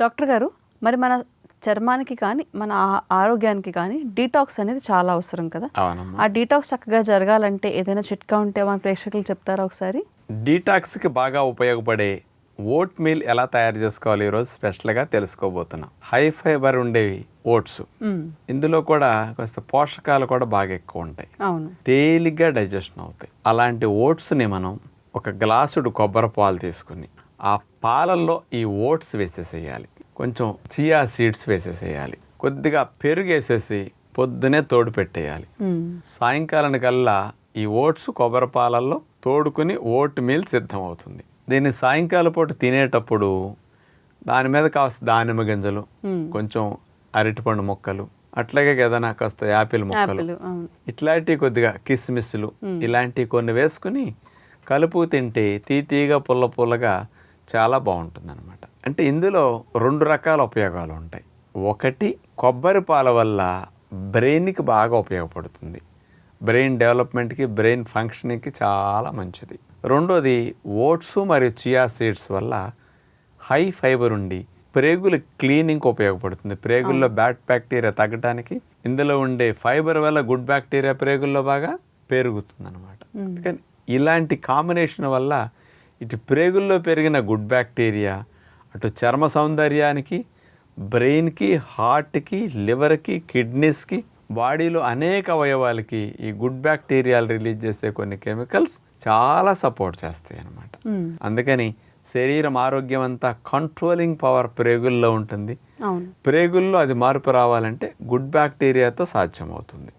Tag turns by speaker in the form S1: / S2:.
S1: Doctor గారు మరి మన చర్మానికి కానీ మన ఆరోగ్యానికి కానీ డీటాక్స్ అనేది చాలా అవసరం కదా? ఆ డీటాక్స్ చక్కగా జరగాలంటే ఏదైనా చిట్కా ఉంటే మన ప్రేక్షకులు చెప్తారా ఒకసారి?
S2: డీటాక్స్కి బాగా ఉపయోగపడే ఓట్ మీల్ ఎలా తయారు చేసుకోవాలి ఈరోజు స్పెషల్గా తెలుసుకోబోతున్నాం. హై ఫైబర్ ఉండేవి ఓట్స్. ఇందులో కూడా కాస్త పోషకాలు కూడా బాగా ఎక్కువ ఉంటాయి.
S1: అవును.
S2: తేలిగ్గా డైజెషన్ అవుతాయి. అలాంటి ఓట్స్ని మనం ఒక గ్లాసుడు కొబ్బరి పాలు తీసుకుని ఆ పాలల్లో ఈ ఓట్స్ వేసేసేయాలి. కొంచెం చియా సీడ్స్ వేసేసేయాలి. కొద్దిగా పెరుగు వేసేసి పొద్దునే తోడు పెట్టేయాలి. సాయంకాలానికల్లా ఈ ఓట్స్ కొబ్బరి పాలల్లో తోడుకుని ఓట్ మీల్ సిద్ధమవుతుంది. దీన్ని సాయంకాలం పూట తినేటప్పుడు దాని మీద కాస్త దానిమ్మ గింజలు కొంచెం అరటిపండు ముక్కలు అట్లాగే ఏదైనా కాస్త యాపిల్ ముక్కలు
S1: యాపిల్ అవును.
S2: ఇట్లాంటి కొద్దిగా కిస్మిస్లు ఇలాంటివి కొన్ని వేసుకుని కలుపు తింటే తీతీగా పుల్ల పుల్లగా చాలా బాగుంటుంది అనమాట అంటే ఇందులో రెండు రకాల ఉపయోగాలు ఉంటాయి. ఒకటి కొబ్బరి పాల వల్ల బ్రెయిన్కి బాగా ఉపయోగపడుతుంది. బ్రెయిన్ డెవలప్మెంట్కి బ్రెయిన్ ఫంక్షనింగ్కి చాలా మంచిది. రెండోది ఓట్స్ మరియు చియా సీడ్స్ వల్ల హై ఫైబర్ ఉండి ప్రేగుల క్లీనింగ్కి ఉపయోగపడుతుంది. ప్రేగుల్లో బ్యాడ్ బ్యాక్టీరియా తగ్గడానికి ఇందులో ఉండే ఫైబర్ వల్ల గుడ్ బ్యాక్టీరియా ప్రేగుల్లో బాగా పెరుగుతుంది అనమాట కానీ ఇలాంటి కాంబినేషన్ వల్ల ఇటు ప్రేగుల్లో పెరిగిన గుడ్ బ్యాక్టీరియా అటు చర్మ సౌందర్యానికి బ్రెయిన్కి హార్ట్కి లివర్కి కిడ్నీస్కి బాడీలో అనేక అవయవాలకి ఈ గుడ్ బ్యాక్టీరియాలు రిలీజ్ చేసే కొన్ని కెమికల్స్ చాలా సపోర్ట్ చేస్తాయి అన్నమాట. అందుకని శరీరం ఆరోగ్యం అంతా కంట్రోలింగ్ పవర్ ప్రేగుల్లో ఉంటుంది. ప్రేగుల్లో అది మార్పు రావాలంటే గుడ్ బ్యాక్టీరియాతో సాధ్యమవుతుంది.